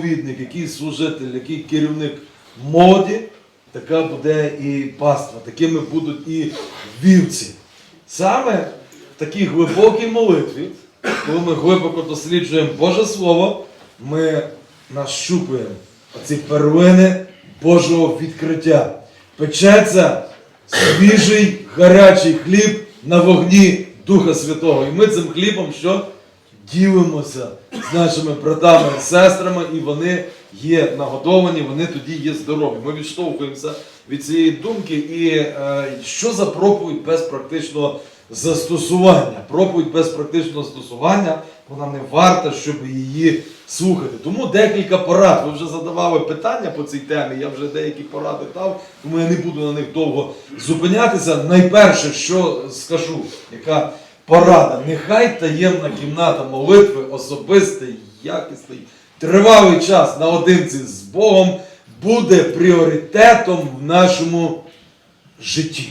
Відник, який служитель, який керівник молоді, така буде і паства, такими будуть і вівці. Саме в такій глибокій молитві, коли ми глибоко досліджуємо Боже Слово, ми нащупуємо оці перлини Божого відкриття. Печеться свіжий гарячий хліб на вогні Духа Святого. І ми цим хлібом що? Ділимося з нашими братами і сестрами, і вони є нагодовані, вони тоді є здорові. Ми відштовхуємося від цієї думки. І е, що за проповідь без практичного застосування? Проповідь без практичного застосування, вона не варта, щоб її слухати. Тому декілька порад. Ви вже задавали питання по цій темі, я вже деякі поради дав, тому я не буду на них довго зупинятися. Найперше, що скажу, яка порада. Нехай таємна кімната молитви, особистий, якісний, тривалий час наодинці з Богом буде пріоритетом в нашому житті.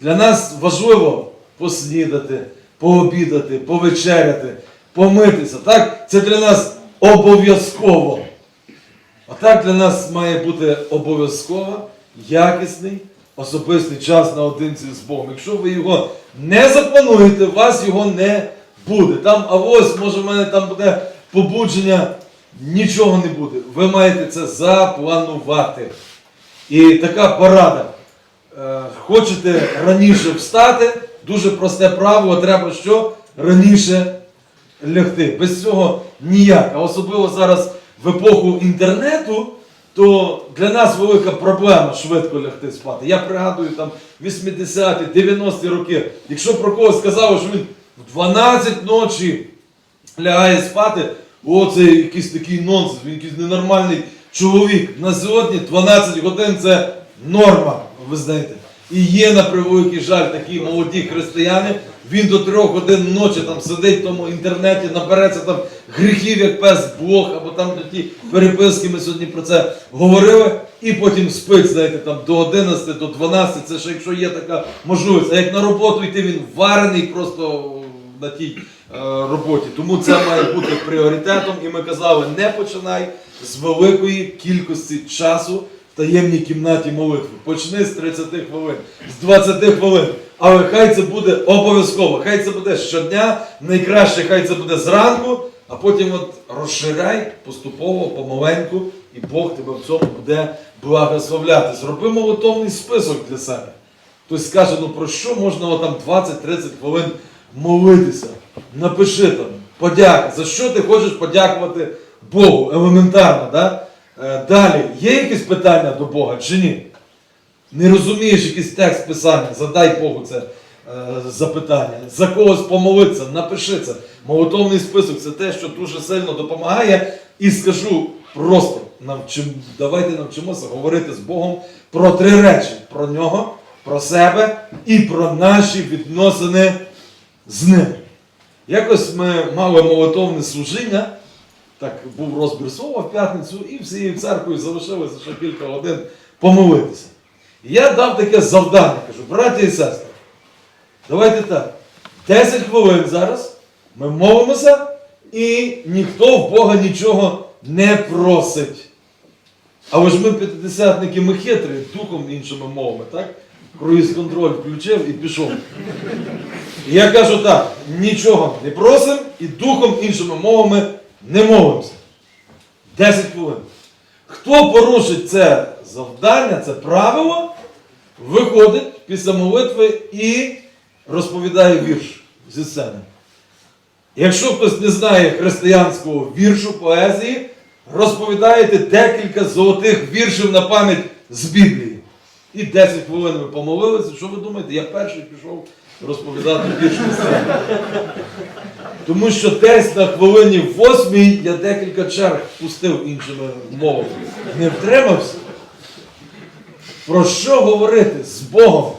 Для нас важливо поснідати, пообідати, повечеряти, помитися. Так? Це для нас обов'язково. А так для нас має бути обов'язково якісний особистий час наодинці з Богом. Якщо ви його не заплануєте, у вас його не буде. Там, а ось, може, в мене там буде побудження, нічого не буде. Ви маєте це запланувати. І така порада. Е, Хочете раніше встати, дуже просте правило, треба що? Раніше лягти. Без цього ніяк. А особливо зараз в епоху інтернету, то для нас велика проблема швидко лягти спати. Я пригадую там 80-ті, 90-ті роки. Якщо про когось сказали, що він в 12 ночі лягає спати, о, це якийсь такий нонсенс, він якийсь ненормальний чоловік. На сьогодні 12 годин це норма, ви знаєте. І є на превеликий жаль такі молоді християни, він до трьох годин ночі там сидить в тому інтернеті, набереться там гріхів, як пес Бог, або там ті переписки, ми сьогодні про це говорили, і потім спить, знаєте, там до 11, до 12, це ще якщо є така можливість. А як на роботу йти, він варений просто на тій е, роботі. Тому це має бути пріоритетом. І ми казали, не починай з великої кількості часу в таємній кімнаті молитви. Почни з 30 хвилин, з 20 хвилин. Але хай це буде обов'язково, хай це буде щодня, найкраще хай це буде зранку, а потім от розширяй поступово, помаленьку, і Бог тебе в цьому буде благословляти. Зроби молитовний список для себе. Хтось скаже, ну про що можна там 20-30 хвилин молитися? Напиши там, подяка. За що ти хочеш подякувати Богу? Елементарно, да? Е, Далі, є якісь питання до Бога чи ні? Не розумієш якийсь текст писання, задай Богу це е, запитання. За когось помолитися, напиши це. Молитовний список це те, що дуже сильно допомагає. І скажу просто, навчим, давайте навчимося говорити з Богом про три речі: про нього, про себе і про наші відносини з ним. Якось ми мали молитовне служіння, так був розбір слова в п'ятницю, і всією церквою залишилося ще кілька годин помолитися. Я дав таке завдання, кажу, браті і сестри, давайте так, 10 хвилин зараз ми молимося, і ніхто в Бога нічого не просить. Але ж ми п'ятидесятники, ми хитрі, духом іншими мовами, так? Круїз контроль включив і пішов. І я кажу так, нічого не просимо і духом іншими мовами не молимося. 10 хвилин. Хто порушить це завдання, це правило, виходить після молитви і розповідає вірш зі сцени. Якщо хтось не знає християнського віршу, поезії, розповідаєте декілька золотих віршів на пам'ять з Біблії. І 10 хвилин ви помолилися. Що ви думаєте? Я перший пішов розповідати вірш зі сцени. Тому що десь на хвилині восьмій я декілька черг пустив іншими мовами. Не втримався. Про що говорити з Богом?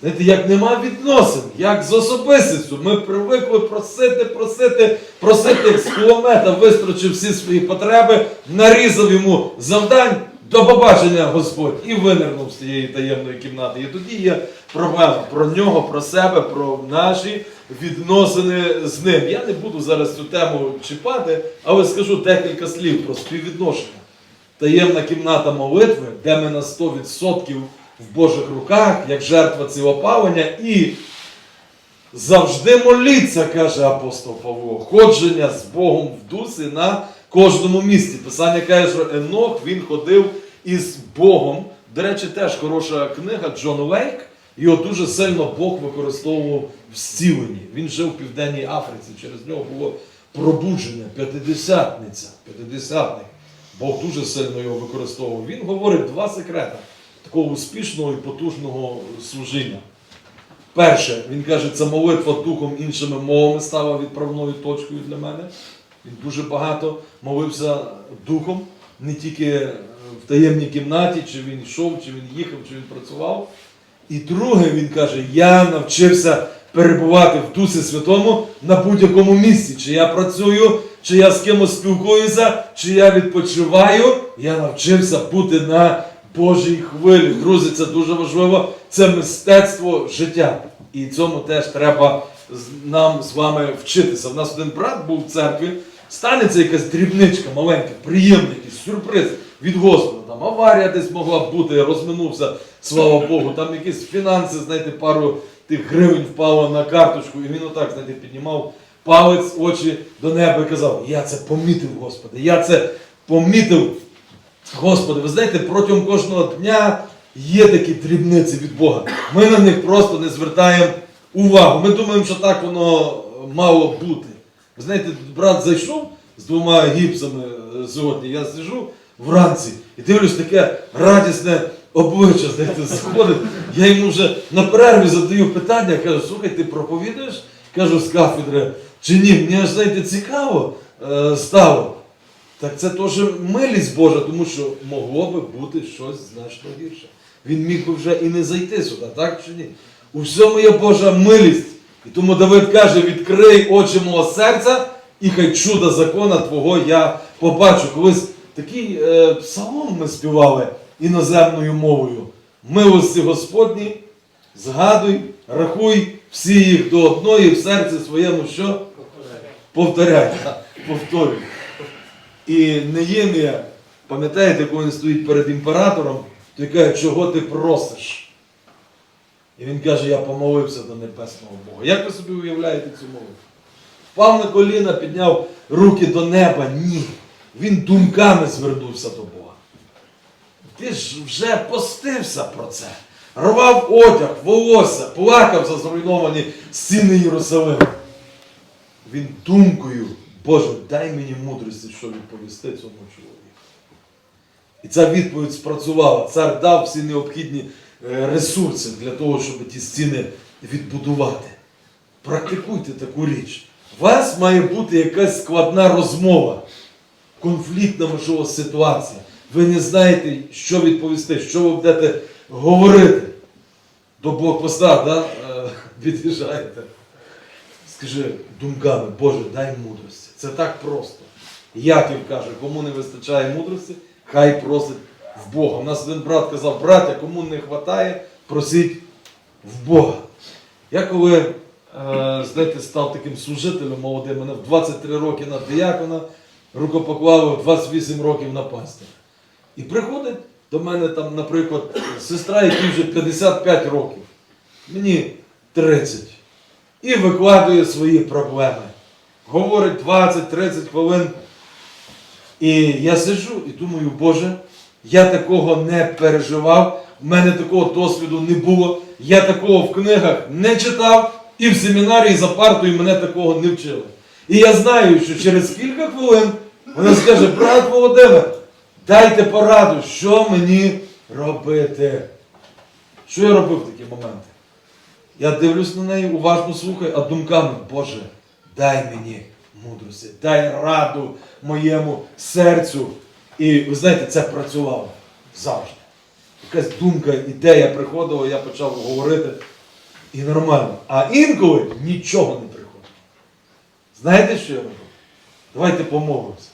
Знаєте, як нема відносин, як з особистістю. Ми привикли просити, просити, просити, з кулемета вистрочив всі свої потреби, нарізав йому завдань, до побачення Господь і винирнув з цієї таємної кімнати. І тоді є проблема про нього, про себе, про наші відносини з ним. Я не буду зараз цю тему чіпати, але скажу декілька слів про співвідношення. Таємна кімната молитви, де ми на 100% в Божих руках, як жертва цілопалення, і завжди моліться, каже апостол Павло, ходження з Богом в дусі на кожному місці. Писання каже, що Енох він ходив із Богом. До речі, теж хороша книга Джон Лейк. Його дуже сильно Бог використовував в зціленні. Він жив в Південній Африці. Через нього було пробудження, п'ятидесятниця, п'ятидесятник. Бог дуже сильно його використовував. Він говорить два секрети такого успішного і потужного служіння. Перше, він каже, це молитва духом іншими мовами стала відправною точкою для мене. Він дуже багато молився духом, не тільки в таємній кімнаті, чи він йшов, чи він їхав, чи він працював. І друге, він каже, я навчився перебувати в Дусі Святому на будь-якому місці. Чи я працюю, чи я з кимось спілкуюся, чи я відпочиваю, я навчився бути на Божій хвилі. Друзі, це дуже важливо. Це мистецтво життя. І цьому теж треба нам з вами вчитися. У нас один брат був в церкві, станеться якась дрібничка маленька, приємний якийсь сюрприз від Господа. Там аварія десь могла бути, розминувся, слава Богу. Там якісь фінанси, знаєте, пару тих гривень впало на карточку, і він отак, знаєте, піднімав палець, очі до неба і казав: Я це помітив, Господи, я це помітив. Господи, ви знаєте, протягом кожного дня є такі дрібниці від Бога. Ми на них просто не звертаємо увагу. Ми думаємо, що так воно мало бути. Ви знаєте, брат зайшов з двома гіпсами е, сьогодні. Я сижу вранці і дивлюсь таке радісне обличчя, знаєте, заходить. Я йому вже на перерві задаю питання, кажу, слухай, ти проповідуєш? Кажу з кафедри, чи ні? Мені аж знаєте, цікаво е, стало. Так це теж милість Божа, тому що могло би бути щось значно гірше. Він міг би вже і не зайти сюди, так чи ні? У всьому є Божа милість. І тому Давид каже: відкрий очі мого серця, і хай чуда закона Твого я побачу. Колись такий е, псалом ми співали іноземною мовою. Милості Господні, згадуй, рахуй всі їх до одної в серці своєму що? Повторяй, так, повторюй. І Неємія, пам'ятаєте, коли він стоїть перед імператором, то він каже, чого ти просиш? І він каже, я помолився до небесного Бога. Як ви собі уявляєте цю молитву? Впав на коліна, підняв руки до неба. Ні. Він думками звернувся до Бога. Ти ж вже постився про це. Рвав одяг, волосся, плакав за зруйновані стіни Єрусалиму. Він думкою, Боже, дай мені мудрості, що відповісти цьому чоловіку. І ця відповідь спрацювала. Цар дав всі необхідні е, ресурси для того, щоб ті стіни відбудувати. Практикуйте таку річ. У вас має бути якась складна розмова, конфліктна можливо ситуація. Ви не знаєте, що відповісти, що ви будете говорити. До блокпоста, да? е, від'їжджаєте. Скажи думками, Боже, дай мудрості. Це так просто. Яків каже, кому не вистачає мудрості, хай просить в Бога. У нас один брат казав, браття, кому не вистачає, просіть в Бога. Я коли е, знаєте, став таким служителем молодим, мене в 23 роки на диякона, рукопоклав 28 років на пастир. І приходить до мене там, наприклад, сестра, якій вже 55 років, мені 30 і викладує свої проблеми. Говорить 20-30 хвилин. І я сиджу і думаю, Боже, я такого не переживав, в мене такого досвіду не було, я такого в книгах не читав, і в семінарії за партою мене такого не вчили. І я знаю, що через кілька хвилин вона скаже, брат Володимир, дайте пораду, що мені робити. Що я робив в такі моменти? Я дивлюсь на неї, уважно слухаю, а думками, Боже, дай мені мудрості, дай раду моєму серцю. І ви знаєте, це працювало завжди. Якась думка, ідея приходила, я почав говорити. І нормально. А інколи нічого не приходить. Знаєте, що я робив? Давайте помолимося.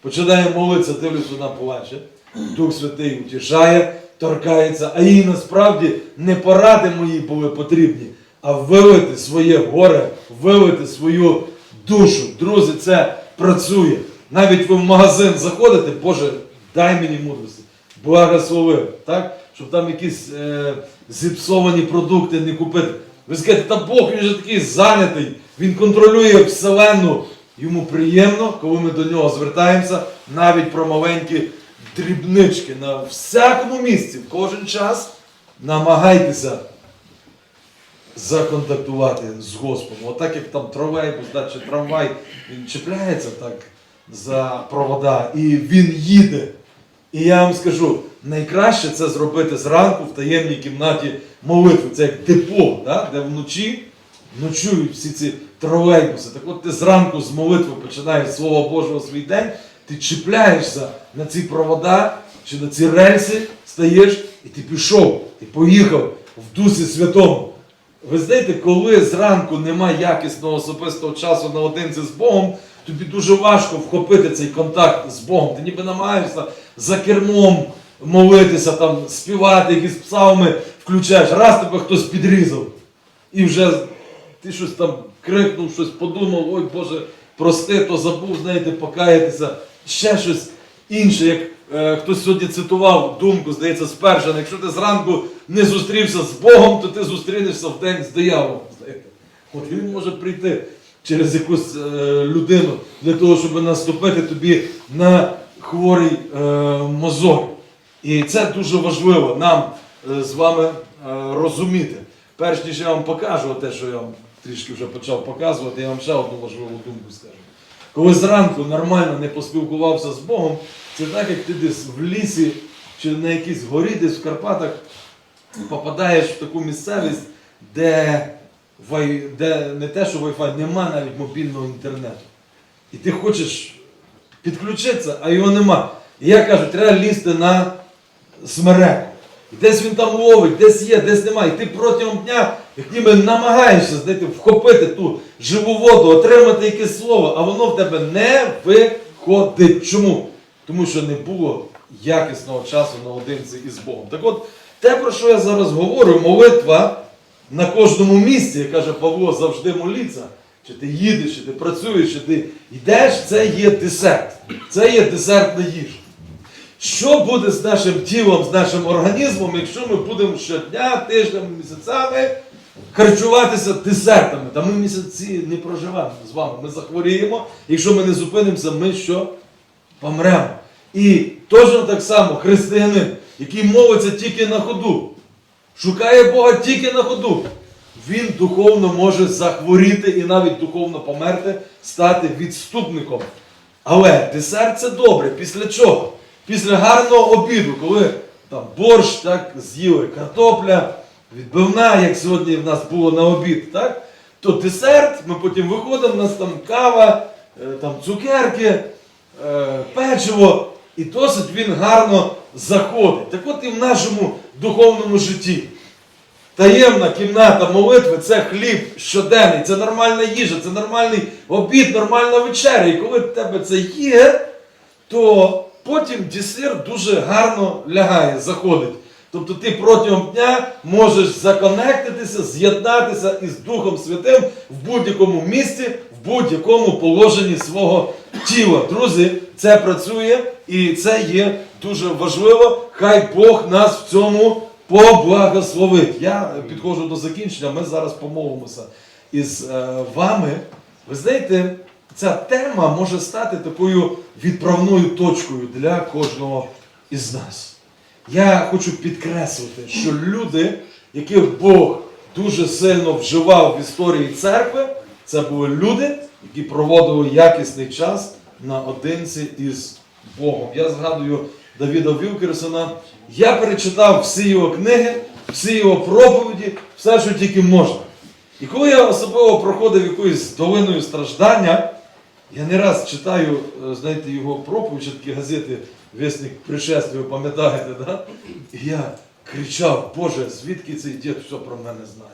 починає молитися, дивлюсь, вона плаче. Дух Святий утішає, торкається, а їй насправді не поради мої були потрібні, а вилити своє горе, вилити свою душу. Друзі, це працює. Навіть ви в магазин заходите, Боже, дай мені мудрості, благослови, так? щоб там якісь е, зіпсовані продукти не купити. Ви скажете, та Бог він же такий зайнятий, він контролює вселенну. Йому приємно, коли ми до нього звертаємося, навіть про маленькі дрібнички на всякому місці, в кожен час намагайтеся законтактувати з Господом. Отак як там тролейбус, да, чи трамвай, він чіпляється так за провода і він їде. І я вам скажу, найкраще це зробити зранку в таємній кімнаті молитви. Це як депо, да, де вночі ночують всі ці тролейбуси. Так от ти зранку з молитви починаєш Слово Божого свій день, ти чіпляєшся на ці провода чи на ці рельси, стаєш і ти пішов, ти поїхав в Дусі Святому. Ви знаєте, коли зранку немає якісного особистого часу наодинці з Богом, тобі дуже важко вхопити цей контакт з Богом. Ти ніби намагаєшся за кермом молитися, там, співати, якісь псалми включаєш, раз тебе хтось підрізав. І вже ти щось там крикнув, щось подумав, ой Боже, прости, то забув, знаєте, покаятися. Ще щось інше, як е, хтось сьогодні цитував думку, здається, спершена. Якщо ти зранку не зустрівся з Богом, то ти зустрінешся в день з дияволом. От він може прийти через якусь е, людину для того, щоб наступити тобі на хворий е, мозок. І це дуже важливо нам е, з вами е, розуміти. Перш ніж я вам покажу те, що я вам трішки вже почав показувати, я вам ще одну важливу думку скажу. Коли зранку нормально не поспілкувався з Богом, це так, як ти десь в лісі чи на якійсь горі, десь в Карпатах попадаєш в таку місцевість, де, де не те, що Wi-Fi, нема навіть мобільного інтернету. І ти хочеш підключитися, а його нема. І я кажу, треба лізти на смереку. Десь він там ловить, десь є, десь немає. І ти протягом дня, як ніби намагаєшся знаєте, вхопити ту живу воду, отримати якесь слово, а воно в тебе не виходить. Чому? Тому що не було якісного часу наодинці із Богом. Так от, те, про що я зараз говорю, молитва на кожному місці, як каже Павло, завжди моліться. Чи ти їдеш, чи ти працюєш, чи ти йдеш, це є десерт. Це є десертна їжа. Що буде з нашим тілом, з нашим організмом, якщо ми будемо щодня, тижнями, місяцями харчуватися десертами? Та ми місяці не проживемо з вами. Ми захворіємо. Якщо ми не зупинимося, ми що? Помремо. І точно так само християнин, який молиться тільки на ходу, шукає Бога тільки на ходу, він духовно може захворіти і навіть духовно померти, стати відступником. Але десерт це добре. Після чого? Після гарного обіду, коли там борщ так з'їли, картопля, відбивна, як сьогодні в нас було на обід, так? то десерт, ми потім виходимо, у нас там кава, е, там цукерки, е, печиво, і досить він гарно заходить. Так от і в нашому духовному житті. Таємна кімната молитви це хліб щоденний, це нормальна їжа, це нормальний обід, нормальна вечеря. І коли в тебе це є, то потім десерт дуже гарно лягає, заходить. Тобто ти протягом дня можеш законектитися, з'єднатися із Духом Святим в будь-якому місці, в будь-якому положенні свого тіла. Друзі, це працює і це є дуже важливо. Хай Бог нас в цьому поблагословить. Я підходжу до закінчення, ми зараз помолимося із е, вами. Ви знаєте, ця тема може стати такою відправною точкою для кожного із нас. Я хочу підкреслити, що люди, яких Бог дуже сильно вживав в історії церкви, це були люди, які проводили якісний час наодинці із Богом. Я згадую Давіда Вілкерсона. Я перечитав всі його книги, всі його проповіді, все, що тільки можна. І коли я особливо проходив якоюсь долиною страждання, я не раз читаю, е, знаєте, його проповідь, такі газети Вісник пришествия, ви пам'ятаєте, да? І я кричав, Боже, звідки цей дід все про мене знає?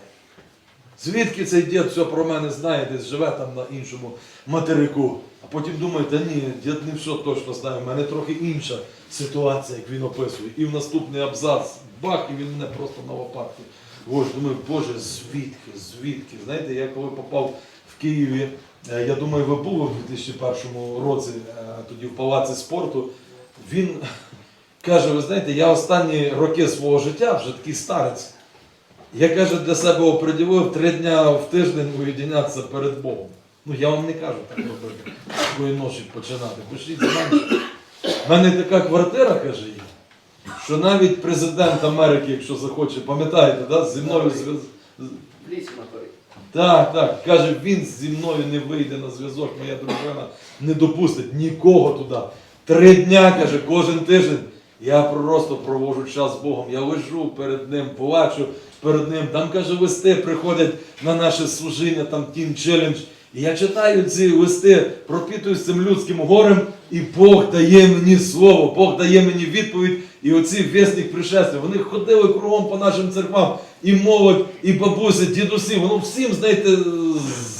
Звідки цей дід все про мене знає, десь живе там на іншому материку. А потім думаю, та ні, дід не все точно знає, в мене трохи інша ситуація, як він описує. І в наступний абзац, бах, і він мене просто на лопатки. Ось, думаю, Боже, звідки, звідки? Знаєте, я коли попав в Києві, я думаю, ви були в 2001 році, е, тоді в Палаці спорту, він каже, ви знаєте, я останні роки свого життя вже такий старець. Я каже, для себе оприділив три дня в тиждень уєдинятися перед Богом. Ну я вам не кажу так робити, такої ночі починати. Пишіть менше. У мене така квартира, каже є, що навіть президент Америки, якщо захоче, пам'ятаєте, да, зі мною зв'яз... Так, так. Каже, він зі мною не вийде на зв'язок, моя дружина не допустить нікого туди. Три дня, каже, кожен тиждень. Я просто проводжу час з Богом. Я лежу перед ним, плачу перед ним. Там, каже, листи приходять на наше служіння, там Тім Челендж. І я читаю ці листи, пропітуюсь цим людським горем, і Бог дає мені слово, Бог дає мені відповідь. І оці вісник пришестя, вони ходили кругом по нашим церквам, і молодь, і бабусі, дідусі, воно всім, знаєте,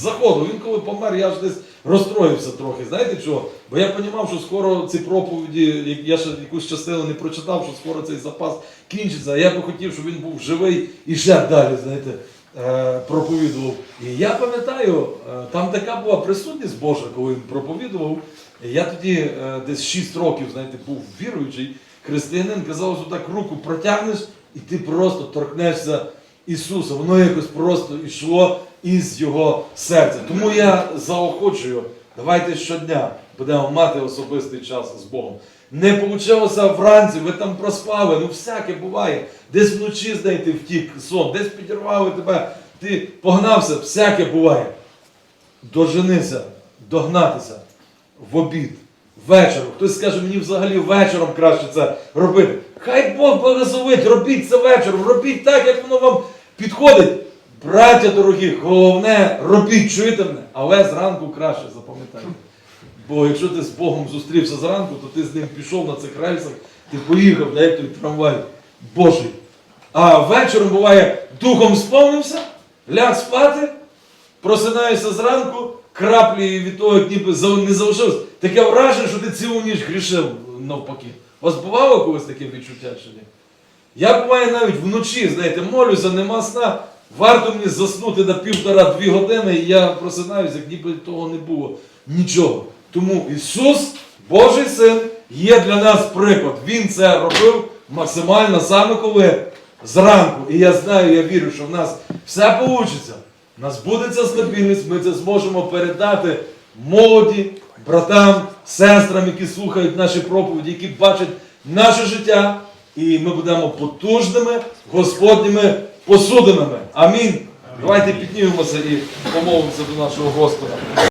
заходу. Він коли помер, я ж десь розстроївся трохи. Знаєте чого? Бо я розумів, що скоро ці проповіді, я ще якусь частину не прочитав, що скоро цей запас кінчиться. А я би хотів, щоб він був живий і ще далі, знаєте, е, проповідував. І я пам'ятаю, е, там така була присутність Божа, коли він проповідував. Я тоді е, десь 6 років, знаєте, був віруючий християнин, казав, що так руку протягнеш, і ти просто торкнешся Ісуса. Воно якось просто йшло із його серця. Тому я заохочую, давайте щодня будемо мати особистий час з Богом. Не вийшло вранці, ви там проспали, ну всяке буває. Десь вночі, знаєте, втік сон, десь підірвали тебе, ти погнався, всяке буває. Доженися, догнатися в обід, вечором. Хтось скаже, мені взагалі вечором краще це робити. Хай Бог благословить, робіть це вечором, робіть так, як воно вам підходить. Браття дорогі, головне, робіть, чуєте мене, але зранку краще, запам'ятайте. Бо якщо ти з Богом зустрівся зранку, то ти з ним пішов на цих рельсах, ти поїхав, да, як той трамвай Божий. А вечором буває, духом сповнився, ляг спати, просинаєшся зранку, краплі від того, як ніби не залишилось. Таке враження, що ти цілу ніч грішив навпаки. Вас бувало колись таке відчуття чи ні? Я буває навіть вночі, знаєте, молюся, нема сна. Варто мені заснути на півтора-дві години, і я просинаюся, як ніби того не було. Нічого. Тому Ісус, Божий Син, є для нас приклад. Він це робив максимально саме коли зранку. І я знаю, я вірю, що в нас все вийде. У нас буде ця стабільність, ми це зможемо передати молоді, братам, сестрам, які слухають наші проповіді, які бачать наше життя. І ми будемо потужними Господніми посудинами. Амінь. Давайте піднімемося і помолимося до нашого Господа.